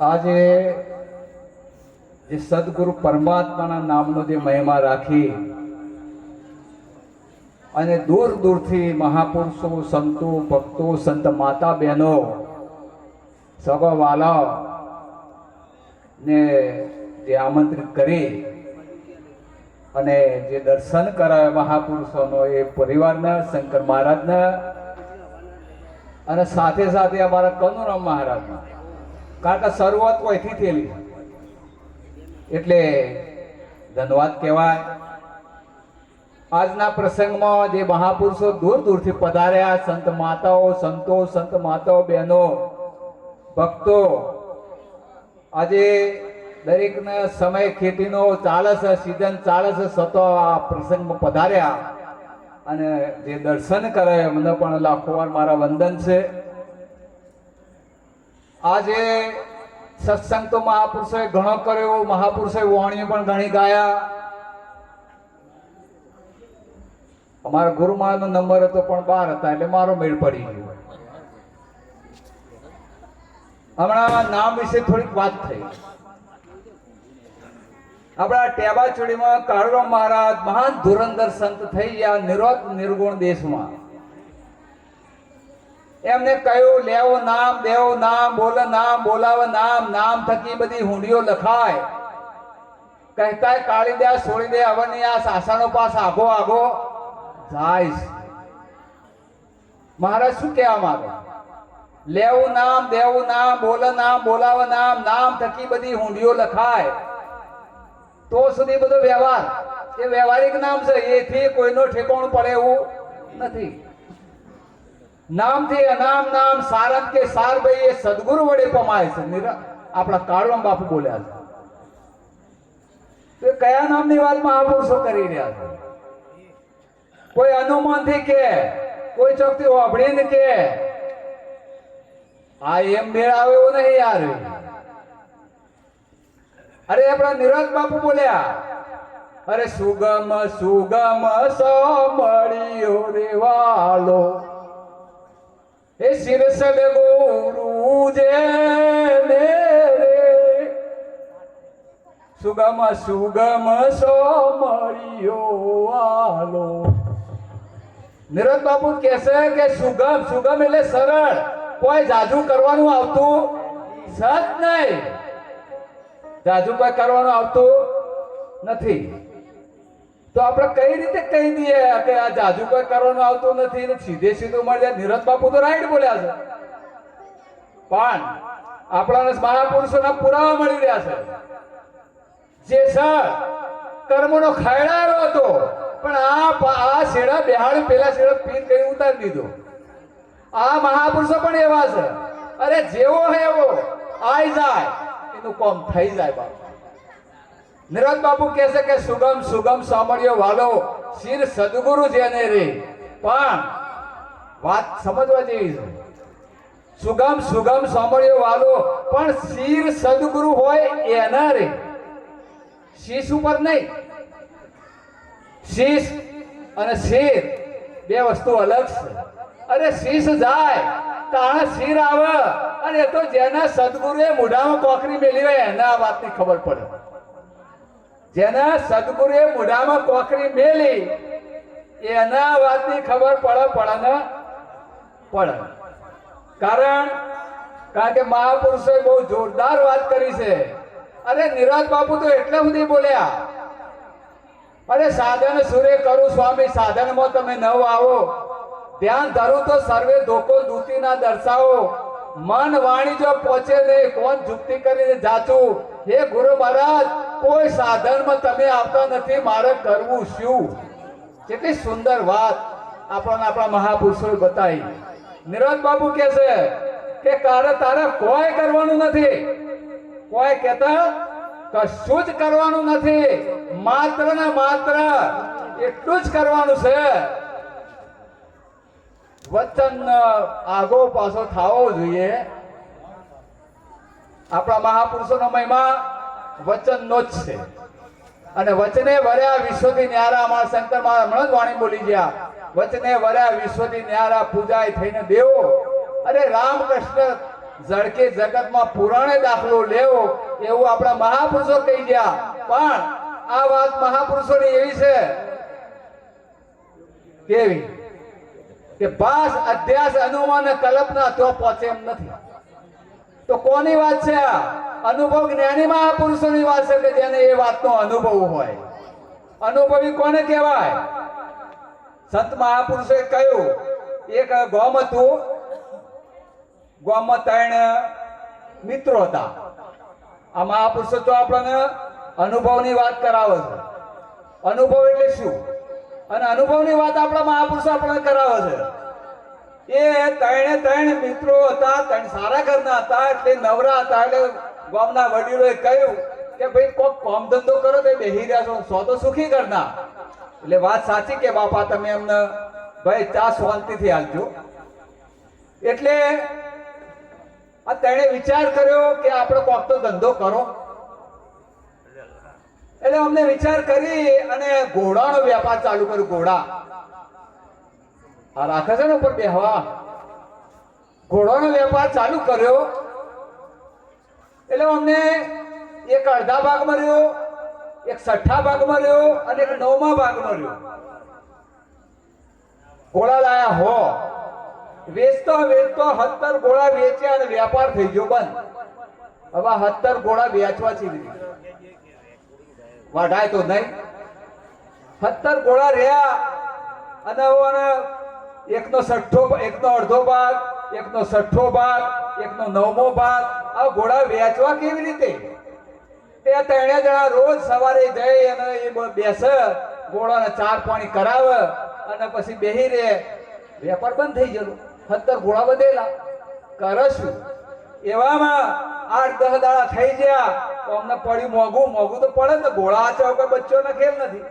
આજે જે સદગુરુ પરમાત્માના નામનો જે મહિમા રાખી અને દૂર દૂરથી મહાપુરુષો, સંતો, ભક્તો, સંત માતા બહેનો સગો ને જે આમંત્રિત કરી અને જે દર્શન કરાવે મહાપુરુષોનો એ પરિવારના, શંકર મહારાજના અને સાથે સાથે અમારા કનુરામ મહારાજના. કારણ કે શરૂઆત કોઈથી થયેલી. એટલે ધન્યવાદ કહેવાય. આજના પ્રસંગમાં જે મહાપુરુષો દૂર દૂરથી પધાર્યા, સંત માતાઓ, સંતો, સંત માતાઓ, બહેનો, ભક્તો, આજે દરેકને સમય ખેતીનો ચાલે છે સિઝન ચાલે છે સતો આ પ્રસંગમાં પધાર્યા. અને જે દર્શન કરે એમને પણ લાખો વાર મારા વંદન છે. આજે સત્સંગ તો મહાપુરુષોએ ઘણો કર્યો, મહાપુરુષોએ વાણીઓ પણ ઘણી ગાયા. અમારા ગુરુમાનો નંબર હતો પણ બાર હતા, એટલે મારો મેળ પડી ગયો. હમણાં નામ વિશે થોડીક વાત થઈ. આપણા ટેબાચોડીમાં કાળુરામ મહારાજ, મહાન ધુરંધર સંત થઈ ગયા નિરોધ નિર્ગુણ દેશમાં. એમને કહ્યું, લેવો નામ, દેવો નામ, બોલ નામ, બોલાવ નામ નામ થકી બધી હુંડીઓ લખાય. કહેતા કાળી દે છોડી દે અવની આ સાસાનો પાસ આગો આગો જાય મહારાજ શું કહેવા માંગે? લેવું નામ, દેવું નામ, બોલ નામ, બોલાવ નામ નામ થકી બધી હુંડીઓ લખાય. તો સુધી બધો વ્યવહાર. એ વ્યવહારિક નામ છે, એથી કોઈનો ઠેકોણ પડે એવું નથી. નામથી અનામ નામ સારંગ કે સારભાઈ એ સદગુરુ વડે પમાય છે. આપણા કાળવામ બાપુ બોલ્યા છે. તો કયા નામની વાતમાં આ પુરુષો કરી રહ્યા છે? કોઈ અનુમાનથી કે, કોઈ ચોકથી ઓભળીને કે, આ એમ મેળ આવે એવું નહીં યાર. અરે આપણા નિરજ બાપુ બોલ્યા, અરે સુગમ સુગમ સમળિયો રેવાલો એ શિરસદ ગુરુ જે સુગમ સુગમ સુગમ સમળિયો આલો. નિરજ બાપુ કહેશે કે સુગમ સુગમ એટલે સરળ. કોઈ જાજુ કરવાનું આવતું સત નહીં. જાજુ કોઈ કરવાનું આવતું નથી. તો આપણે કઈ રીતે કહી દઈએ કે આ જાજુ કોઈ કરવાનું આવતું નથી સીધે સીધું મળી જાય નિરજ બાપુ તો રાઈટ બોલ્યા છે. પણ આપણાને મહાપુરુષોના પુરાવા મળી રહ્યા છે. જે સર કર્મનો ખાયડારો હતો, પણ આ આ શેડા બેહાડી પેલા શેડા પીર કરી ઉતારી દીધો. આ મહાપુરુષો પણ એવા છે. અરે જેવો હે એવો, આઈ જાય. એનું કોમ થઈ જાય બાપુ. નિરજ બાપુ કહે છે કે સુગમ સુગમ સાંભળ્યો, વાલો, શિર સદગુરુ જેને રે. પણ વાત સમજવા જેવી છે. સુગમ સુગમ સાંભળ્યો, વાલો, પણ શિર સદગુરુ હોય એના રે. શીશ ઉપર નહીં. શીશ અને શિર બે વસ્તુ અલગ છે. અરે શીશ જાય, તાણે શિર આવે, અને એ તો જેના સદગુરુએ મોઢામાં કોકરી મેલી હોય એના વાતની ખબર પડે. જેના સદગુરુએ મોઢામાં કોકરી મેલી, એના વાતની ખબર પડે પડે ને પડે. કારણ કારણ કે મહાપુરુષોએ બહુ જોરદાર વાત કરી છે. અરે નિરાજ બાપુ તો એટલે સુધી બોલ્યા. અરે સાધન સુરે કરું સ્વામી, સાધનમાં તમે નવ આવો. ધ્યાન ધરું તો સર્વે ધોકો દૂતી ના દર્શાવો. મન વાણી જો પહોંચે નહીં કોણ જુક્તિ કરીને જાચું હે ગુરુ મહારાજ, કોઈ સાધનમાં તમે આવતા નથી, મારે કરવું શું? કેટલી સુંદર વાત આપણને આપણા મહાપુરુષોએ બતાવી. નિરોજ બાબુ કહે છે કે તારે તારે કોઈ કરવાનું નથી. કોઈ કહેતા, કશું જ કરવાનું નથી. માત્ર ને માત્ર એટલું જ કરવાનું છે વચન આગો પાછો થવો જોઈએ. આપણા મહાપુરુષોનો મહિમા વચનનો જ છે. અને વચને વર્યા વિશ્વથી ન્યારા અમારા શંકર મારા હમણાં જ વાણી બોલી ગયા. વચને વર્યા વિશ્વથી ન્યારા પૂજાય થઈને દેવો. અરે રામકૃષ્ણ ઝડકે જગતમાં પુરાણે દાખલો લેવો એવું આપણા મહાપુરુષો કહી ગયા. પણ આ વાત મહાપુરુષોની એવી છે. કેવી? કે ભાસ અધ્યાસ અનુમાન અને કલ્પના તો પહોંચે એમ નથી. તો કોની વાત છે આ? અનુભવ જ્ઞાની મહાપુરુષોની વાત છે કે જેને એ વાતનો અનુભવ હોય? અનુભવી કોને કહેવાય? સંત મહાપુરુષોએ કહ્યું, એક ગોમ હતું ગોમમાં ત્રણ મિત્રો હતા આ મહાપુરુષો તો આપણને અનુભવની વાત કરાવે છે. અનુભવ એટલે શું? અને અનુભવની વાત આપણા મહાપુરુષો આપણને કરાવે છે. એ ત્રણે ત્રણ મિત્રો હતા, ત્રણ સારા ઘરના હતા, એટલે નવરા હતા, એટલે ગામના વડીલોએ કહ્યું કે ભાઈ, કોક કામ ધંધો કરો તો બેહી રહ્યા છો, સો તો સુખી ઘરના. એટલે વાત સાચી કે બાપા, તમે એમને ભાઈ ચા શાંતિથી હાલજો એટલે આ તેણે વિચાર કર્યો કે આપણે કોક તો ધંધો કરો. એટલે અમને વિચાર કરી અને ઘોડાનો વેપાર ચાલુ કર્યો, ઘોડા. આ રાખે છે ને ઉપર બેહવા? ઘોડાનો વેપાર ચાલુ કર્યો. એટલે અમને એક અડધા ભાગ મળ્યો, એક છઠ્ઠા ભાગ મળ્યો અને એક નવમા ભાગ મળ્યો. ઘોડા લાયા, હો. વેચતો વેચતો સત્તર ઘોડા વેચ્યા અને વેપાર થઈ ગયો, બંધ. હવે સત્તર ઘોડા વેચવા ચીવી વાઢાય તો નહીં. સત્તર ઘોડા રહ્યા અને એકનો છઠ્ઠો એકનો અડધો ભાગ, એકનો છઠ્ઠો ભાગ, એકનો નવમો ભાગ, આ ઘોડા વેચવા કેવી રીતે? તે ત્રણે જણા રોજ સવારે જઈ અને એ બેસે ઘોડાને ચાર પાણી કરાવે અને પછી બેહી રહે. વેપાર બંધ થઈ ગયેલો સત્તર ઘોડા બધેલા. કરે શું? એવામાં આઠ, દસ દાડા થઈ ગયા, તો અમને પડ્યું મોઘું. મોઘું તો પડે ને ઘોડા આચા કોઈ બચ્ચોને ખેલ નથી.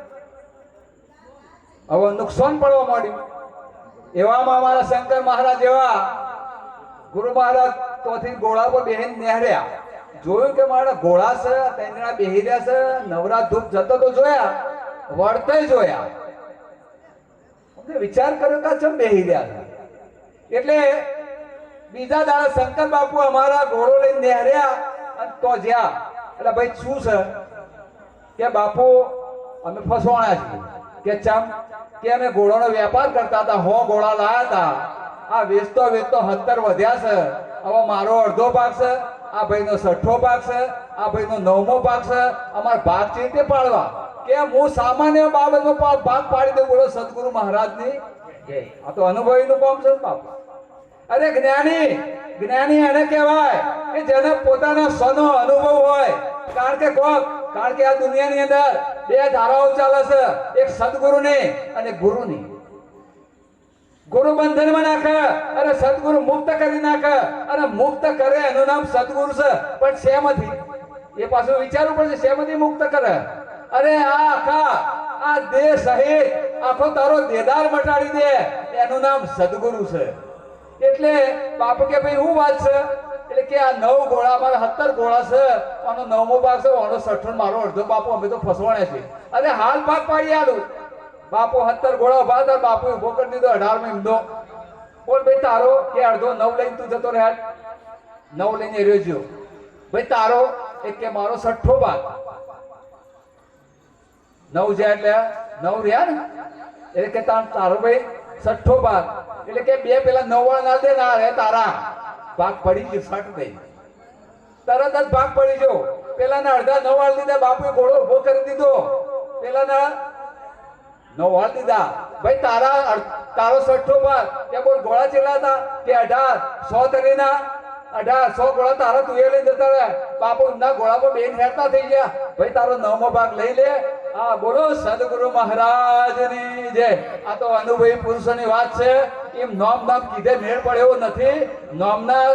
હવે નુકસાન પડવા માંડ્યું. એવામાં અમારા શંકર મહારાજ એવા ગુરુ મહારાજ તોથી ઘોડા પર બેહીને નેહર્યા. જોયું કે મારા ઘોડા છે, તેના બેહી રહ્યા છે નવરા ધૂપ જતો તો જોયા, વળતે જોયા. વિચાર કર્યો કે ચમ બેહી રહ્યા એટલે બીજા દાડા શંકર બાપુ અમારા ઘોડો લઈને નેહર્યા અને તો જ્યાં. એટલે ભાઈ, શું છે? કે બાપુ, અમે ફસવાણા છીએ. કે ચમ? કે અમે ઘોડાનો વેપાર કરતા હતા, હો ઘોડા લાયા હતા. આ વેચતો વેચતો હત્તર વધ્યા છે. હવે મારો અડધો ભાગ છે, આ ભાઈનો છઠ્ઠો ભાગ છે, આ ભાઈનો નવમો ભાગ છે. અમારે ભાગ છે પાડવા. કે હું સામાન્ય બાબતમાં ભાગ પાડી દઉં બોલો સદગુરુ મહારાજની. આ તો અનુભવીનું કામ છે બાપા. અરે જ્ઞાની જ્ઞાની એને કહેવાય કે જેને પોતાના સ્વનો અનુભવ હોય. કારણ કે કોક, કારણ કે આ દુનિયાની અંદર બે ધારાઓ ચાલે છે. એક સદગુરુની અને ગુરુની. ગુરુ બંધનમાં નાખે અને સદગુરુ મુક્ત કરી નાખે અને મુક્ત કરે. એનું નામ સદગુરુ છે. પણ શેમાંથી? એ પાછું વિચારવું પડશે, શેમાંથી મુક્ત કરે? અરે આ આખા, આ દેહ સહિત આખો તારો દેદાર મટાડી દે. એનું નામ સદગુરુ છે. એટલે બાપુ કે ભાઈ શું વાત છે? એટલે કે આ નવ ગોળા મારા સત્તર ગોળા છે. આનો નવમો ભાગ છે, આનો સઠ્ઠો મારો અડધો બાપુ, અમે તો ફસવાણ્યા છે અરે હાલ ભાગ પાડી આલું. બાપુ સત્તર ગોળા ઊભા હતા બાપુ ઊભો કરી દીધો અઢારમાં બોલ ભાઈ, તારો કે અડધો નવ લઈને તું જતો રહે નવ લઈને રહ્યો જ્યો. ભાઈ, તારો એક કે મારો છઠ્ઠો ભાગ. નવ જ્યાં એટલે નવ રહ્યા ને? એટલે કે તારો ભાઈ છઠ્ઠો ભાગ. એટલે કે બે પેલા નવ વાળા ના દે ના રે તારા. ભાગ પડી ગયો ફટ નહીં. તરત જ ભાગ પડી ગયો. પેલા ના અડધા નવ વાળ દીધા બાપુએ ઘોડો ઊભો કરી દીધો. પેલા ના નવ વાળ દીધા ભાઈ, તારા તારો છઠ્ઠો ભાગ. કે બોલ, ઘોડા ચેલા હતા? કે અઢાર? સો તરીના અઢાર ગોળા તારા તું લઈ જતા રહ્યા. બાપુ, ના ગોળા પર બેન હેરતા થઈ ગયા. ભાઈ, તારો નવમો ભાગ લઈ લે. આ બોલો, સદગુરુ મહારાજની જય. આ તો અનુભવી પુરુષોની વાત છે. એમ નોમ નામ કીધે મેળ પડે નથી. નોમના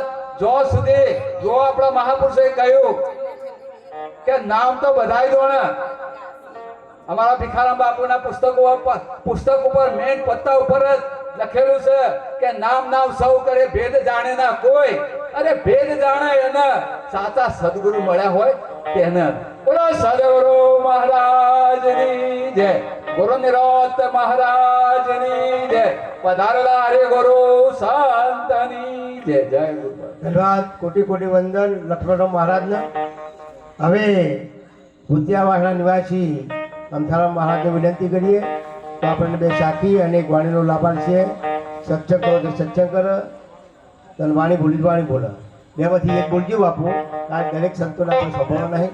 જો સુધી, જો આપણા મહાપુરુષે કહ્યું કે નામ તો બધાય દો ને. અમારા ભિખારામ બાપુના પુસ્તકો પુસ્તક ઉપર મેન પત્તા ઉપર જ લખેલું છે કે નામ નામ સૌ કરે, ભેદ જાણે ના કોઈ. અરે ભેદ જાણે એને સાચા સદગુરુ મળ્યા હોય તેને. બોલો સદગુરુ મહારાજની જય. ગુરુ નિરોત મહારાજની જય. પધારેલા હરે ગુરુ સંતની જય. જય ધન્યવાદ કોટી કોટી વંદન લક્ષ્મણરાવ મહારાજને. હવે ભૂતિયાવાસના નિવાસી અંથારામ મહારાજને વિનંતી કરીએ. તો આપણને બે સાખી અને એક વાણીનો લાભાર છે. સત્સંગ કરો તો અને વાણી ભૂલી વાણી બોલે. બેમાંથી એક બોલજો બાપુ. આ દરેક સંતોના આપણે સ્વભાવ નહીં.